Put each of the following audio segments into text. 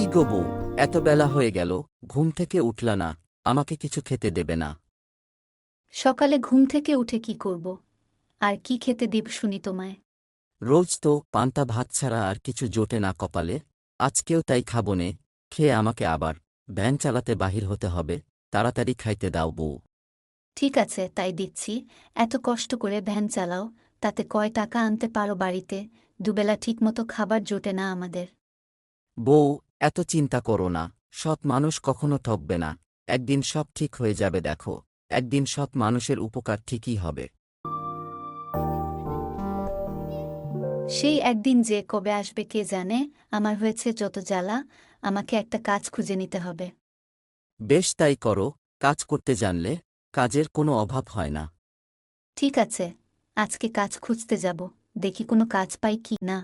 কি গো বউ এত বেলা হয়ে গেল ঘুম থেকে উঠলা না আমাকে কিছু খেতে দেবে না। সকালে ঘুম থেকে উঠে কি করব? আর কি খেতে দিব শুনি তোমায়। রোজ তো পান্তা ভাত ছাড়া আর কিছু জোটে না কপালে আজকেও তাই খাব নে খেয়ে আমাকে আবার ভ্যান চালাতে বাহির হতে হবে তাড়াতাড়ি খাইতে দাও বউ। ঠিক আছে তাই দিচ্ছি এত কষ্ট করে ভ্যান চালাও তাতে কয় টাকা আনতে পারো বাড়িতে দুবেলা ঠিকমতো খাবার জোটে না আমাদের। বউ এত চিন্তা করো না সৎ মানুষ কখনো ঠকবে না। একদিন সব ঠিক হয়ে যাবে দেখো। একদিন সৎ মানুষের উপকার ঠিকই হবে। সেই একদিন যে কবে আসবে কে জানে আমার হয়েছে যত জ্বালা আমাকে একটা কাজ খুঁজে নিতে হবে। বেশ তাই করো। কাজ করতে জানলে কাজের কোনো অভাব হয় না। ঠিক আছে আজকে কাজ খুঁজতে যাব। দেখি কোনো কাজ পাই কি না।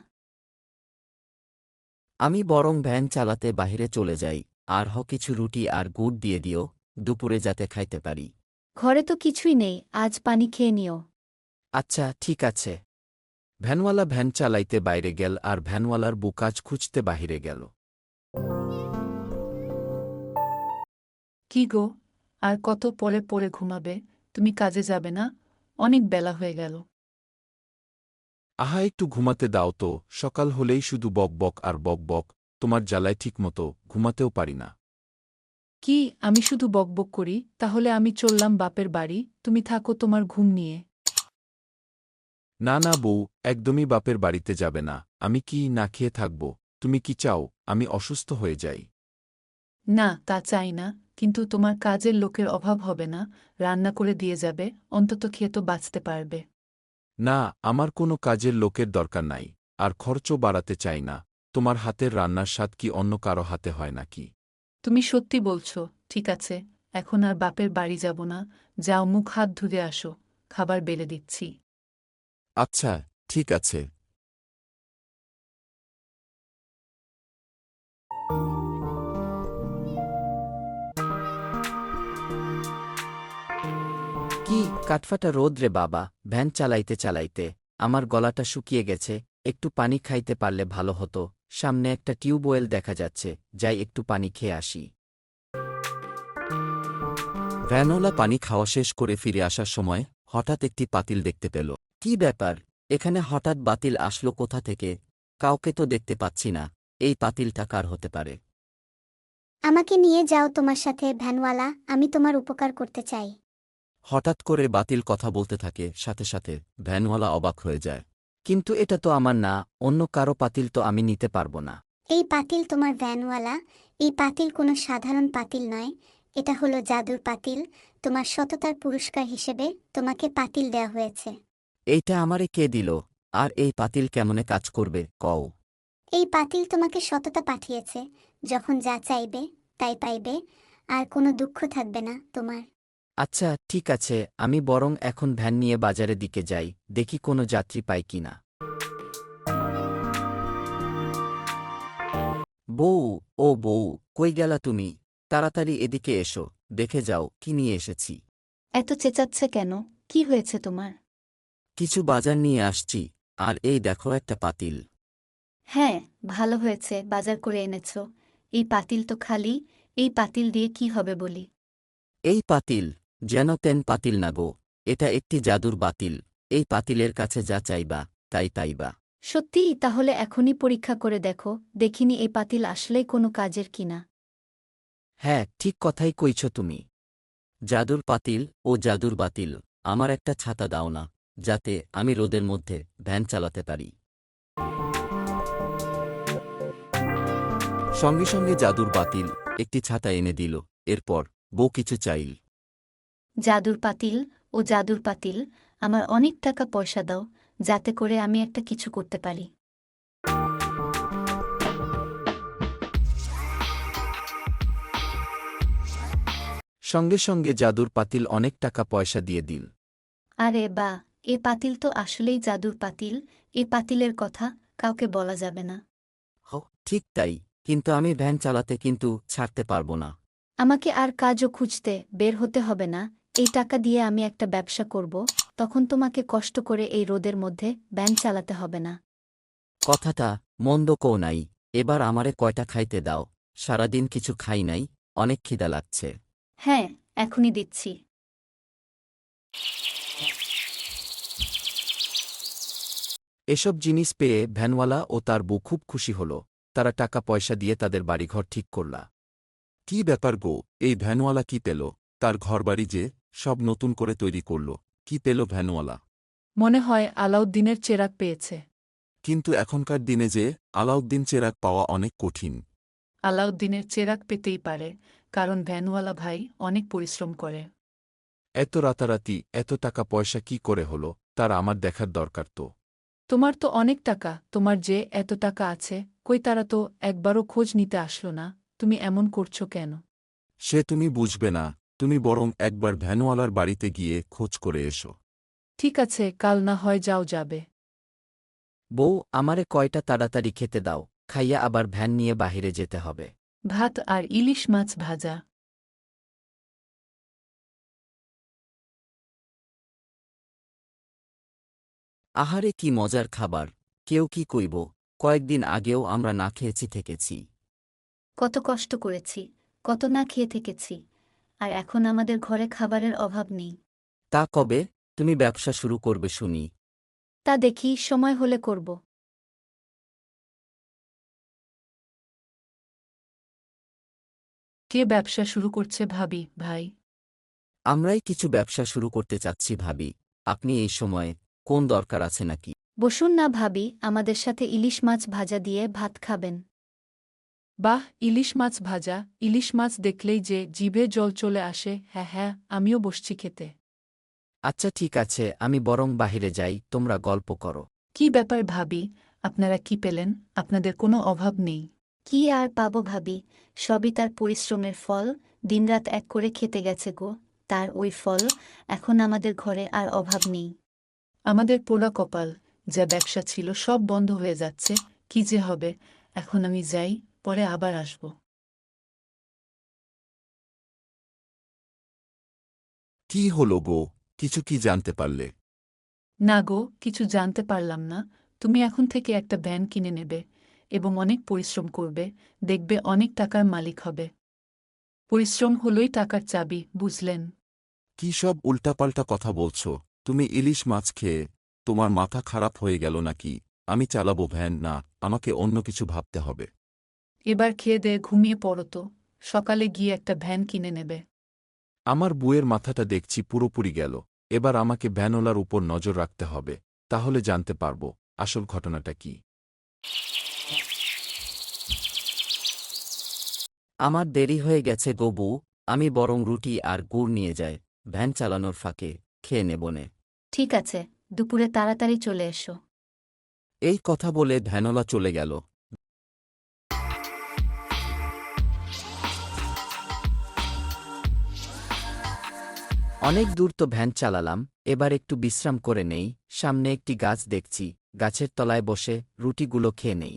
আমি বরং ভ্যান চালাতে বাহিরে চলে যাই আর হ কিছু রুটি আর গুড় দিয়ে দিও দুপুরে যাতে খাইতে পারি। ঘরে তো কিছুই নেই আজ পানি খেয়ে নিও। আচ্ছা ঠিক আছে। ভ্যানওয়ালা ভ্যান চালাইতে বাইরে গেল আর ভ্যানওয়ালার বুকাজ খুঁজতে বাহিরে গেল। কি গো আর কত পরে পরে ঘুমাবে তুমি কাজে যাবে না? অনেক বেলা হয়ে গেল। আহা একটু ঘুমাতে দাও তো সকাল হলেই শুধু বক বক আর বক বক তোমার জ্বালায় ঠিকমতো ঘুমাতেও পারি না। কি আমি শুধু বকবক করি? তাহলে আমি চললাম বাপের বাড়ি তুমি থাকো তোমার ঘুম নিয়ে। না না বউ একদমই বাপের বাড়িতে যাবে না আমি কি না খেয়ে থাকব তুমি কি চাও আমি অসুস্থ হয়ে যাই। না তা চাই না কিন্তু তোমার কাজের লোকের অভাব হবে না রান্না করে দিয়ে যাবে অন্তত খেয়ে তো বাঁচতে পারবে। না আমার কোনো কাজের লোকের দরকার নাই আর খরচও বাড়াতে চাই না তোমার হাতের রান্নার স্বাদ কি অন্য কারও হাতে হয় নাকি? তুমি সত্যি বলছো ঠিক আছে এখন আর বাপের বাড়ি যাব না যাও মুখ হাত ধুয়ে আসো খাবার বেলে দিচ্ছি। আচ্ছা ঠিক আছে। কি কাঠফাটা রোদ রে বাবা ভ্যান চালাইতে চালাইতে। আমার গলাটা শুকিয়ে গেছে একটু পানি খাইতে পারলে ভালো হতো। সামনে একটা টিউবওয়েল দেখা যাচ্ছে যাই একটু পানি খেয়ে আসি। ভ্যানওয়ালা পানি খাওয়া শেষ করে ফিরে আসার সময় হঠাৎ একটি পাতিল দেখতে পেল। কি ব্যাপার? এখানে হঠাৎ বাতিল আসলো কোথা থেকে? কাউকে তো দেখতে পাচ্ছি না। এই পাতিলটা কার হতে পারে? আমাকে নিয়ে যাও তোমার সাথে ভ্যানওয়ালা আমি তোমার উপকার করতে চাই। হঠাৎ করে বাতিল কথা বলতে থাকে সাথে সাথে ভ্যানওয়ালা অবাক হয়ে যায়। কিন্তু এটা তো আমার না অন্য কারও পাতিল তো আমি নিতে পারব না। এই পাতিল তোমার ভ্যানওয়ালা এই পাতিল কোনো সাধারণ পাতিল নয়। এটা হলো জাদুর পাতিল তোমার সততার পুরস্কার হিসেবে তোমাকে পাতিল দেয়া হয়েছে। এইটা আমারে কে দিল? আর এই পাতিল কেমনে কাজ করবে কও? এই পাতিল তোমাকে সততা পাঠিয়েছে যখন যা চাইবে তাই পাইবে আর কোনো দুঃখ থাকবে না তোমার। আচ্ছা ঠিক আছে আমি বরং এখন ভ্যান নিয়ে বাজারের দিকে যাই দেখি কোনো যাত্রী পাই কিনা বউ ও বউ কই গেলা তুমি? তাড়াতাড়ি এদিকে এসো দেখে যাও কি নিয়ে এসেছি। এত চেঁচাচ্ছে কেন? কি হয়েছে তোমার? কিছু বাজার নিয়ে আসছি আর এই দেখো একটা পাতিল। হ্যাঁ ভালো হয়েছে বাজার করে এনেছ। এই পাতিল তো খালি এই পাতিল দিয়ে কি হবে বলি? এই পাতিল যেন তেন পাতিল না গো এটা একটি জাদুর বাতিল। এই পাতিলের কাছে যা চাইবা তাই তাইবা। সত্যিই তাহলে এখনই পরীক্ষা করে দেখো দেখিনি এই পাতিল আসলেই কোনো কাজের কিনা হ্যাঁ ঠিক কথাই কইছ তুমি। জাদুর পাতিল ও জাদুর বাতিল আমার একটা ছাতা দাও না যাতে আমি রোদের মধ্যে ভ্যান চালাতে পারি। সঙ্গে সঙ্গে জাদুর বাতিল একটি ছাতা এনে দিল এরপর বউ কিছু চাইল। জাদুর পাতিল ও জাদুর পাতিল আমার অনেক টাকা পয়সা দাও যাতে করে আমি একটা কিছু করতে পারি। সঙ্গে সঙ্গে জাদুর পাতিল অনেক টাকা পয়সা দিয়ে দিল। আরে বা এ পাতিল তো আসলেই জাদুর পাতিল এ পাতিলের কথা কাউকে বলা যাবে না। ঠিক তাই কিন্তু আমি ভ্যান চালাতে কিন্তু ছাড়তে পারব না। আমাকে আর কাজও খুঁজতে বের হতে হবে না এই টাকা দিয়ে আমি একটা ব্যবসা করব তখন তোমাকে কষ্ট করে এই রোদের মধ্যে ব্যান চালাতে হবে না। কথাটা মন্দ কও নাই এবার আমারে কয়টা খাইতে দাও সারাদিন কিছু খাই নাই অনেক খিদা লাগছে। হ্যাঁ এখনই দিচ্ছি। এসব জিনিস পেয়ে ভ্যানওয়ালা ও তার বউ খুব খুশি হল তারা টাকা পয়সা দিয়ে তাদের বাড়িঘর ঠিক করলা। কি ব্যাপার গো এই ভ্যানওয়ালা কি পেল তার ঘরবাড়ি যে? সব নতুন করে তৈরি করল। কি পেল ভ্যানওয়ালা? মনে হয় আলাউদ্দিনের চেরাক পেয়েছে। কিন্তু এখনকার দিনে যে আলাউদ্দিন চেরাক পাওয়া অনেক কঠিন। আলাউদ্দিনের চেরাক পেতেই পারে কারণ ভ্যানওয়ালা ভাই অনেক পরিশ্রম করে। এত রাতারাতি এত টাকা পয়সা কি করে হল তার আমার দেখার দরকার তো। তোমার তো অনেক টাকা তোমার যে এত টাকা আছে কই তারা তো একবারও খোঁজ নিতে আসলো না তুমি এমন করছ কেন? সে তুমি বুঝবে না তুমি বরং একবার ভ্যানওয়ালার বাড়িতে গিয়ে খোঁজ করে এসো। ঠিক আছে কাল না হয় যাও যাবে। বউ আমারে কয়টা তাড়াতাড়ি খেতে দাও খাইয়া আবার ভ্যান নিয়ে বাহিরে যেতে হবে। ভাত আর ইলিশ মাছ ভাজা। আহারে কি মজার খাবার কেউ কি কইব কয়েকদিন আগেও আমরা না খেয়েছি থেকেছি। কত কষ্ট করেছি কত না খেয়ে থেকেছি। আর এখন আমাদের ঘরে খাবারের অভাব নেই। তা কবে? তুমি ব্যবসা শুরু করবে শুনি। তা দেখি সময় হলে করব। কে ব্যবসা শুরু করছে ভাবি ভাই? আমরাই কিছু ব্যবসা শুরু করতে চাচ্ছি ভাবি। আপনি এই সময়ে কোন দরকার আছে নাকি? বসুন না ভাবি আমাদের সাথে ইলিশ মাছ ভাজা দিয়ে ভাত খাবেন। বাহ ইলিশ মাছ ভাজা ইলিশ মাছ দেখলেই যে জিভে জল চলে আসে হ্যাঁ হ্যাঁ আমিও বসছি খেতে। আচ্ছা ঠিক আছে আমি বরং বাহিরে যাই তোমরা গল্প করো। কি ব্যাপার ভাবি? আপনারা কি পেলেন? আপনাদের কোনো অভাব নেই। কি আর পাবো ভাবি? সবই তার পরিশ্রমের ফল দিনরাত এক করে খেতে গেছে গো তার ওই ফল এখন আমাদের ঘরে আর অভাব নেই। আমাদের পোড়া কপাল যা ব্যবসা ছিল সব বন্ধ হয়ে যাচ্ছে কি যে হবে? এখন আমি যাই পরে আবার আসব। কি হলো গো? কিছু কি জানতে পারলে? না গো কিছু জানতে পারলাম না। তুমি এখন থেকে একটা ভ্যান কিনে নেবে এবং অনেক পরিশ্রম করবে। দেখবে অনেক টাকার মালিক হবে। পরিশ্রম হলই টাকার চাবি বুঝলেন? কি সব উল্টাপাল্টা কথা বলছো? তুমি ইলিশ মাছ খেয়ে তোমার মাথা খারাপ হয়ে গেল নাকি? আমি চালাবো ভ্যান না আমাকে অন্য কিছু ভাবতে হবে। এবার খেয়ে দেয়ে ঘুমিয়ে পড়ো তো সকালে গিয়ে একটা ভ্যান কিনে নেবে। আমার বুয়ের মাথাটা দেখছি পুরোপুরি গেল এবার আমাকে ভ্যানওয়ালার উপর নজর রাখতে হবে তাহলে জানতে পারব আসল ঘটনাটা কি। আমার দেরি হয়ে গেছে গবু আমি বরং রুটি আর গুড় নিয়ে যাই ভ্যান চালানোর ফাঁকে খেয়ে নেবনে ঠিক আছে দুপুরে তাড়াতাড়ি চলে এসো। এই কথা বলে ভ্যানওয়ালা চলে গেল অনেক দূর তো ভ্যান চালালাম এবার একটু বিশ্রাম করে নেই সামনে একটি গাছ দেখছি গাছের তলায় বসে রুটিগুলো খেয়ে নেই।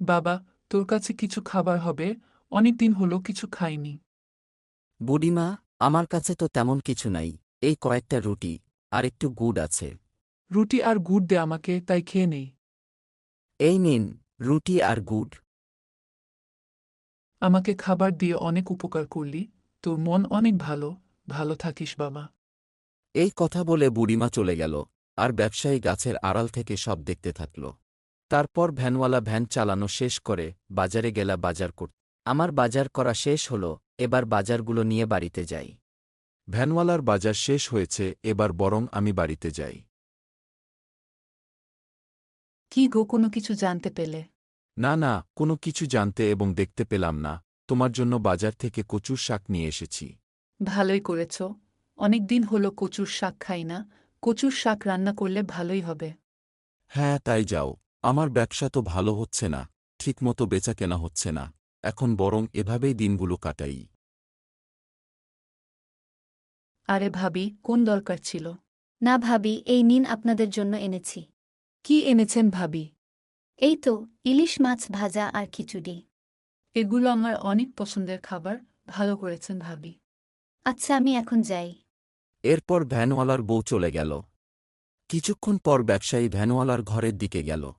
বাবা তোর কাছে কিছু খাবার হবে অনেক দিন হলো কিছু খাইনি। বুড়িমা আমার কাছে তো তেমন কিছু নাই এই কয়েকটা রুটি আর একটু গুড় আছে। রুটি আর গুড় দে আমাকে তাই খেয়ে নেই এই নিন রুটি আর গুড়। আমাকে খাবার দিয়ে অনেক উপকার করলি তোর মন অনেক ভালো ভালো থাকিস বাবা। এই কথা বলে বুড়িমা চলে গেল আর ব্যবসায়ী গাছের আড়াল থেকে সব দেখতে থাকল। তারপর ভ্যানওয়ালা ভ্যান চালানো শেষ করে বাজারে গেলা বাজার করত আমার বাজার করা শেষ হল এবার বাজারগুলো নিয়ে বাড়িতে যাই। ভ্যানওয়ালার বাজার শেষ হয়েছে এবার বরং আমি বাড়িতে যাই। কি গো কোনো কিছু জানতে পেলে? না না কোনো কিছু জানতে এবং দেখতে পেলাম না। তোমার জন্য বাজার থেকে কচুর শাক নিয়ে এসেছি। ভালোই করেছ। অনেক দিন হলো কচুর শাক খাই না। কচুর শাক রান্না করলে ভালোই হবে। হ্যাঁ তাই যাও। আমার ব্যবসা তো ভালো হচ্ছে না। ঠিকমতো বেচা কেনা হচ্ছে না। এখন বরং এভাবেই দিনগুলো কাটাই। আরে ভাবি কোন দরকার ছিল? না ভাবি এই নিন আপনাদের জন্য এনেছি। কি এনেছেন ভাবি? এই তো ইলিশ মাছ ভাজা আর খিচুড়ি। এগুলো আমার অনেক পছন্দের খাবার ভালো করেছেন ভাবি। আচ্ছা আমি এখন যাই। এরপর ভ্যানওয়ালার বউ চলে গেল। কিছুক্ষণ পর ব্যবসায়ী ভ্যানওয়ালার ঘরের দিকে গেল।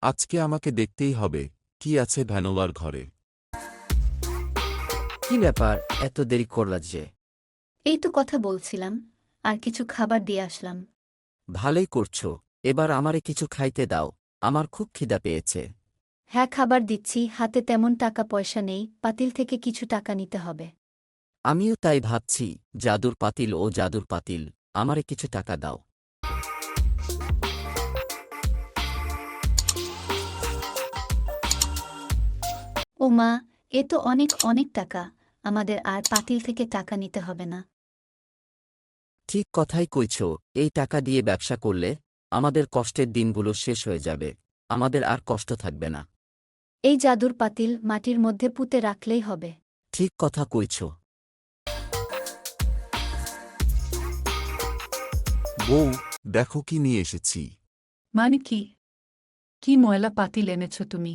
আজকে আমাকে দেখতেই হবে কি আছে ভ্যানোলার ঘরে। কি ব্যাপার এত দেরি করলা যে? এই তো কথা বলছিলাম আর কিছু খাবার দিয়ে আসলাম। ভালোই করছ এবার আমারে কিছু খাইতে দাও। আমার খুব খিদা পেয়েছে। হ্যাঁ খাবার দিচ্ছি হাতে তেমন টাকা পয়সা নেই পাতিল থেকে কিছু টাকা নিতে হবে। আমিও তাই ভাবছি জাদুর পাতিল ও জাদুর পাতিল আমারে কিছু টাকা দাও। ও মা এ তো অনেক অনেক টাকা আমাদের আর পাতিল থেকে টাকা নিতে হবে না। ঠিক কথাই কইছ এই টাকা দিয়ে ব্যবসা করলে আমাদের কষ্টের দিনগুলো শেষ হয়ে যাবে। আমাদের আর কষ্ট থাকবে না। এই জাদুর পাতিল মাটির মধ্যে পুঁতে রাখলেই হবে। ঠিক কথা কইছ। বউ দেখো কি নিয়ে এসেছি। মানে কি? কি ময়লা পাতিল এনেছ তুমি?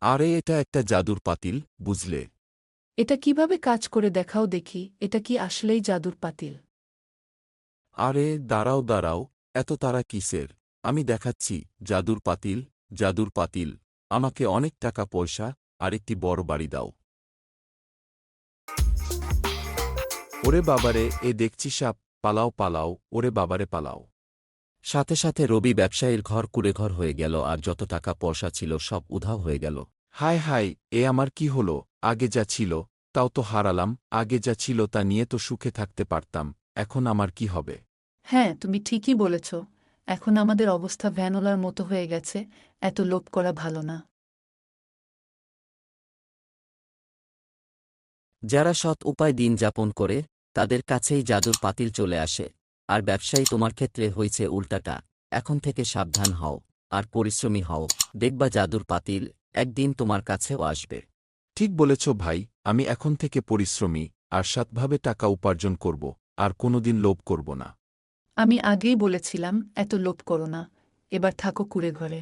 আরে এটা একটা জাদুর পাতিল বুঝলে। এটা কীভাবে কাজ করে দেখাও দেখি এটা কি আসলেই জাদুর পাতিল? আরে দাঁড়াও দাঁড়াও। এত তারা কিসের? আমি দেখাচ্ছি, জাদুর পাতিল জাদুর পাতিল। আমাকে অনেক টাকা পয়সা আর একটি বড় বাড়ি দাও। ওরে বাবারে, এ দেখছি সাপ। পালাও পালাও, ওরে বাবারে, পালাও। সাথে সাথে রবি ব্যবসায়ীর ঘর কুড়ে ঘর হয়ে গেল আর যত টাকা পয়সা ছিল সব উধাও হয়ে গেল। হায় হায়, এ আমার কি হলো? আগে যা ছিল, তাও তো হারালাম। আগে যা ছিল তা নিয়ে তো সুখে থাকতে পারতাম। এখন আমার কি হবে? হ্যাঁ তুমি ঠিকই বলেছ। এখন আমাদের অবস্থা ভ্যানোলার মতো হয়ে গেছে এত লোভ করা ভালো না। যারা সৎ উপায় দিন যাপন করে তাদের কাছেই জাদুর পাতিল চলে আসে। আর ব্যবসায়ী তোমার ক্ষেত্রে হয়েছে উল্টাটা। এখন থেকে সাবধান হও আর পরিশ্রমী হও। দেখবা জাদুর পাতিল একদিন তোমার কাছেও আসবে। ঠিক বলেছ ভাই আমি এখন থেকে পরিশ্রমী আর সৎভাবে টাকা উপার্জন করব আর কোনোদিন লোভ করব না। আমি আগেই বলেছিলাম এত লোভ করো না। এবার থাকো কুড়ে ঘরে।